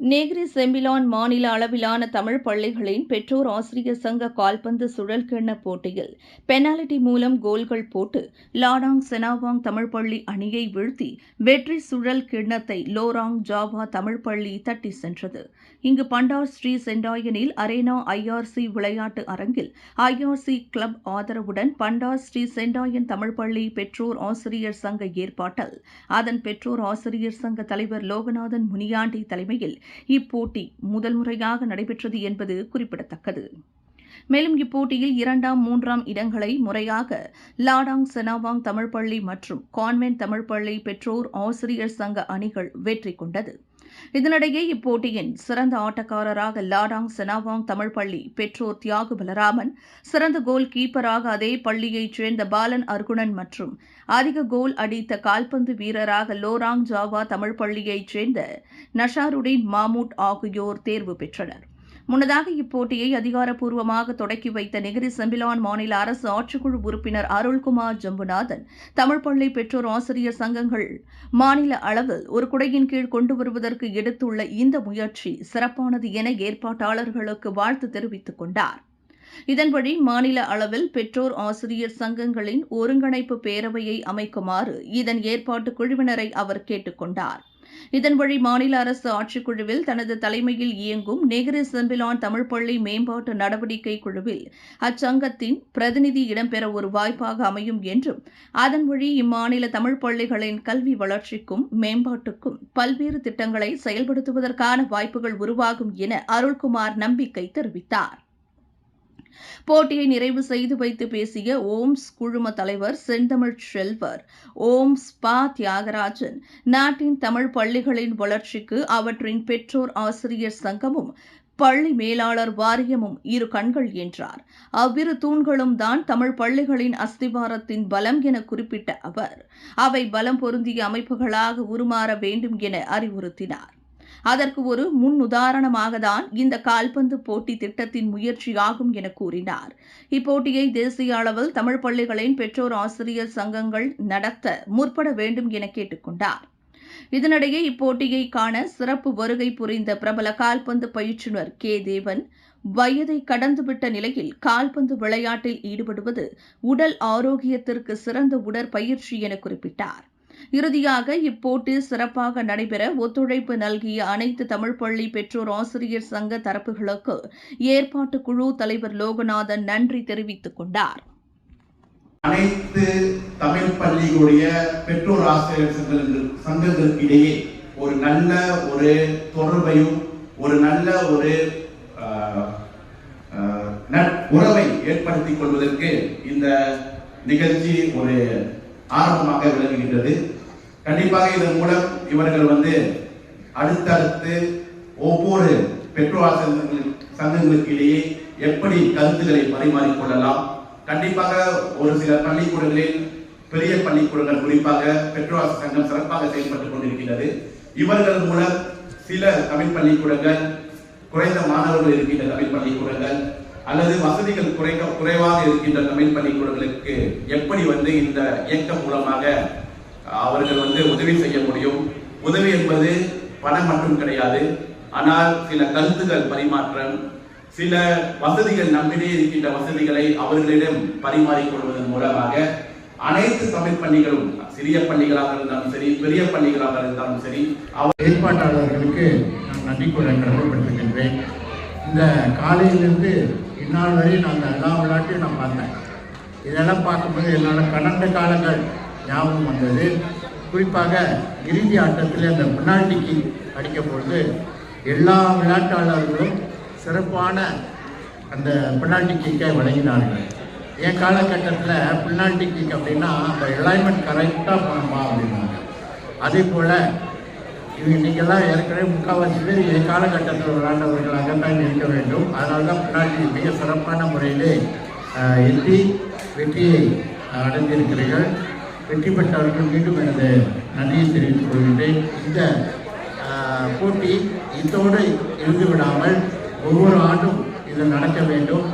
நேகிரி Sembilan மாநில அளவிலான தமிழ் பள்ளிகளின் பெற்றோர் ஆசிரியர் சங்க கால்பந்து சுழல் கிண்ண போட்டியில் பெனால்டி மூலம் கோல்கள் போட்டு லாடாங் செனாவாங் தமிழ் பள்ளி அணியை வீழ்த்தி வெற்றி சுழல் கிண்ணத்தை லோராங் ஜாவா தமிழ் பள்ளி தட்டி சென்றது. இங்கு பண்டார் ஸ்ரீ செண்டாயனில் அரேனா ஐஆர்சி விளையாட்டு அரங்கில் ஐஆர்சி கிளப் ஆதரவுடன் பண்டார் ஸ்ரீ செண்டாயன் தமிழ் பள்ளி பெற்றோர் ஆசிரியர் சங்க ஏற்பாட்டில் அதன் பெற்றோர் ஆசிரியர் சங்க தலைவர் லோகநாதன் முனியாண்டி தலைமையில் இப்போட்டி முதல் முறையாக நடைபெற்றது என்பது குறிப்பிடத்தக்கது. மேலும் இப்போட்டியில் இரண்டாம் மூன்றாம் இடங்களை முறையாக லாடாங் செனாவாங் தமிழ் பள்ளி மற்றும் கான்வென்ட் தமிழ் பள்ளி பெற்றோர் ஆசிரியர் சங்க அணிகள் வெற்றி கொண்டது. இதனிடையே இப்போட்டியின் சிறந்த ஆட்டக்காரராக லாடாங் செனாவாங் தமிழ் பள்ளி பெற்றோர் தியாகு பலராமன் சிறந்த கோல் கீப்பராக அதே பள்ளியைச் சேர்ந்த பாலன் அர்குணன் மற்றும் அதிக கோல் அடித்த கால்பந்து வீரராக லோராங் ஜாவா தமிழ் பள்ளியைச் சேர்ந்த நஷாருடீன் மாமூட் ஆகியோர் தேர்வு பெற்றனர். முன்னதாக இப்போட்டியை அதிகாரப்பூர்வமாக தொடக்கி வைத்த நெகிரி செம்பிலான் மாநில அரசு ஆட்சிக்குழு உறுப்பினர் அருள்குமார் ஜம்புநாதன் தமிழ் பள்ளி பெற்றோர் ஆசிரியர் சங்கங்கள் மாநில அளவில் ஒரு குடையின் கீழ் கொண்டு வருவதற்கு எடுத்துள்ள இந்த முயற்சி சிறப்பானது என ஏற்பாட்டாளர்களுக்கு வாழ்த்து தெரிவித்துக் கொண்டார். இதன்படி மாநில அளவில் பெற்றோர் ஆசிரியர் சங்கங்களின் ஒருங்கிணைப்பு பேரவையை அமைக்குமாறு இதன் ஏற்பாட்டு குழுவினரை அவர் கேட்டுக் கொண்டார். இதன் வழி மாநில அரசு ஆட்சிக்குழுவில் தனது தலைமையில் இயங்கும் நெகிரி செம்பிலான் தமிழ் பள்ளி மேம்பாட்டு நடவடிக்கை குழுவில் அச்சங்கத்தின் பிரதிநிதி இடம்பெற ஒரு வாய்ப்பாக அமையும் என்றும் அதன் வழி இம்மாநில தமிழ் பள்ளிகளின் கல்வி வளர்ச்சிக்கும் மேம்பாட்டுக்கும் பல்வேறு திட்டங்களை செயல்படுத்துவதற்கான வாய்ப்புகள் உருவாகும் என அருள்குமார் நம்பிக்கை தெரிவித்தார். போட்டியை நிறைவு செய்து வைத்து பேசிய ஓம்ஸ் குழும தலைவர் செந்தமிழ் செல்வர் ஓம்ஸ் பா. தியாகராஜன் நாட்டின் தமிழ் பள்ளிகளின் வளர்ச்சிக்கு அவற்றின் பெற்றோர் ஆசிரியர் சங்கமும் பள்ளி மேலாளர் வாரியமும் இரு கண்கள் என்றார் அவ்விரு தூண்களும் தான் தமிழ் பள்ளிகளின் அஸ்திவாரத்தின் பலம் என குறிப்பிட்ட அவர் அவை பலம் பொருந்திய அமைப்புகளாக உருமாற வேண்டும் என அறிவுறுத்தினார். அதற்கு ஒரு முன் உதாரணமாக தான் இந்த கால்பந்து போட்டி திட்டத்தின் முயற்சியாகும் என கூறினார். இப்போட்டியை தேசிய அளவில் தமிழ் பள்ளிகளின் பெற்றோர் ஆசிரியர் சங்கங்கள் நடத்த முற்பட வேண்டும் என கேட்டுக்கொண்டார். இதனிடையே இப்போட்டியை காண சிறப்பு வருகை புரிந்த பிரபல கால்பந்து பயிற்றுநர் கே. தேவன் வயதை கடந்துவிட்ட நிலையில் கால்பந்து விளையாட்டில் ஈடுபடுவது உடல் ஆரோக்கியத்திற்கு சிறந்த உடற்பயிற்சி என குறிப்பிட்டார். இறுதியாக இப்போட்டி சிறப்பாக நடைபெற ஒத்துழைப்பு நல்கிய அனைத்து தமிழ் பள்ளி பெற்றோர் ஆசிரியர் சங்க தரப்புகளுக்கு ஏற்பாட்டு குழு தலைவர் லோகநாதன் நன்றி தெரிவித்துக் கொண்டார். அனைத்து தமிழ் பள்ளிகளுடைய பெற்றோர் ஆசிரியர் சங்கங்களுக்கு இடையே ஒரு நல்ல ஒரு தொடர்பையும் ஒரு நல்ல ஒரு உறவை ஏற்படுத்திக் கொள்வதற்கு இந்த நிகழ்ச்சி ஒரு ஆரம்பமாக விளங்குகின்றது. கண்டிப்பாக இதன் மூலம் இவர்கள் வந்து அடுத்தடுத்து ஒவ்வொரு பெற்றோர் சங்கங்களுக்கு இடையே எப்படி கருத்துக்களை பரிமாறிக்கொள்ளலாம் கண்டிப்பாக ஒரு சில பள்ளிக்கூடங்களில் பெரிய பள்ளிக்கூடங்கள் குறிப்பாக பெற்றோர் சங்கம் சிறப்பாக செயல்பட்டுக் கொண்டிருக்கின்றது. இவர்கள் மூலம் சில தமிழ் பள்ளிக்கூடங்கள் குறைந்த மாணவர்கள் இருக்கின்ற தமிழ் பள்ளிக்கூடங்கள் அல்லது வசதிகள் குறைக்க குறைவாக இருக்கின்ற தமிழ் பள்ளிக்கூடங்களுக்கு எப்படி வந்து இந்த இயக்கம் மூலமாக அவர்கள் வந்து உதவி செய்ய முடியும்? உதவி என்பது பணம் மட்டும் கிடையாது. ஆனால் சில கருத்துகள் பரிமாற்றம் சில வசதிகள் நம்மிடையே இருக்கின்ற வசதிகளை அவர்களிடம் பரிமாறிக்கொள்வதன் மூலமாக அனைத்து தமிழ் பள்ளிகளும் சிறிய பள்ளிகளாக இருந்தாலும் சரி பெரிய பள்ளிகளாக இருந்தாலும் சரி அவர் ஏற்பாட்டாளர்களுக்கு நான் நன்றி கூற கடமைப்பட்டிருக்கின்றேன். இந்த காலையிலிருந்து இந்நாள் வரை நான் எல்லா விளையாட்டையும் நான் பார்த்தேன். இதெல்லாம் பார்க்கும்போது என்னால் கடந்த காலங்கள் ஞாபகம் வந்தது. குறிப்பாக இறுதி ஆட்டத்தில் அந்த பெனால்டிக்கு அடிக்கும் பொழுது எல்லா விளையாட்டாளர்களும் சிறப்பான அந்த பெனால்டி கிக்கை வழங்கினார்கள். என் காலகட்டத்தில் பெனால்டி கிக் அப்படின்னா அந்த எலைன்மெண்ட் கரெக்டாக போகணுமா அப்படின்னாங்க. அதே போல் இது நீங்கள்லாம் ஏற்கனவே முக்கால்வாசி பேர் என் காலகட்டத்தில் விளையாண்டவர்களாக தான் இருக்க வேண்டும். அதனால தான் முன்னாடி மிக சிறப்பான முறையிலே எழுதி எட்டி வெற்றியை அடைந்திருக்கிறீர்கள். வெற்றி பெற்றவர்கள் மீண்டும் எனது நன்றியை தெரிவித்துக் கொள்கின்றேன். இந்த போட்டி இதோடு இருந்து விடாமல் ஒவ்வொரு ஆண்டும் இது நடக்க வேண்டும்.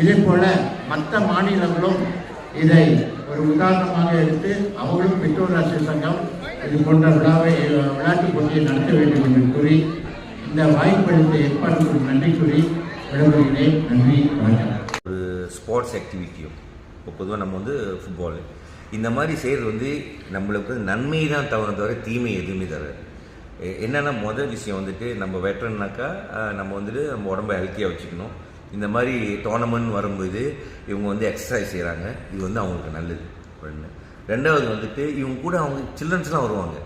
இதே போல் மற்ற மாநிலங்களும் இதை ஒரு உதாரணமாக எடுத்து அவங்களும் பெற்றோர் ஆசிரியர் சங்கம் இது போன்ற விழாவை விளையாட்டுப் போட்டியை நடத்த வேண்டும் என்று கூறி இந்த வாய்ப்பளித்த ஏற்பாடுகளுக்கு நன்றி கூறி விடைபெறுகிறேன். நன்றி வணக்கம். ஒரு ஸ்போர்ட்ஸ் ஆக்டிவிட்டியும் இப்போ பொதுவாக நம்ம வந்து ஃபுட்பால் இந்த மாதிரி செய்கிறது வந்து நம்மளுக்கு நன்மை தான் தவிர தவிர தீமை எதுவுமே தராது. என்னென்னா முதல் விஷயம் வந்துட்டு நம்ம வெட்டரன்னாக்கா நம்ம வந்துட்டு நம்ம உடம்ப ஹெல்த்தியாக வச்சுக்கணும். இந்த மாதிரி டோர்னமெண்ட் வரும்போது இவங்க வந்து எக்ஸசைஸ் செய்கிறாங்க இது வந்து அவங்களுக்கு நல்லது. அப்படின்னு. ரெண்டாவது வந்துட்டு இவங்க கூட அவங்க சில்ட்ரன்ஸ்லாம் வருவாங்க.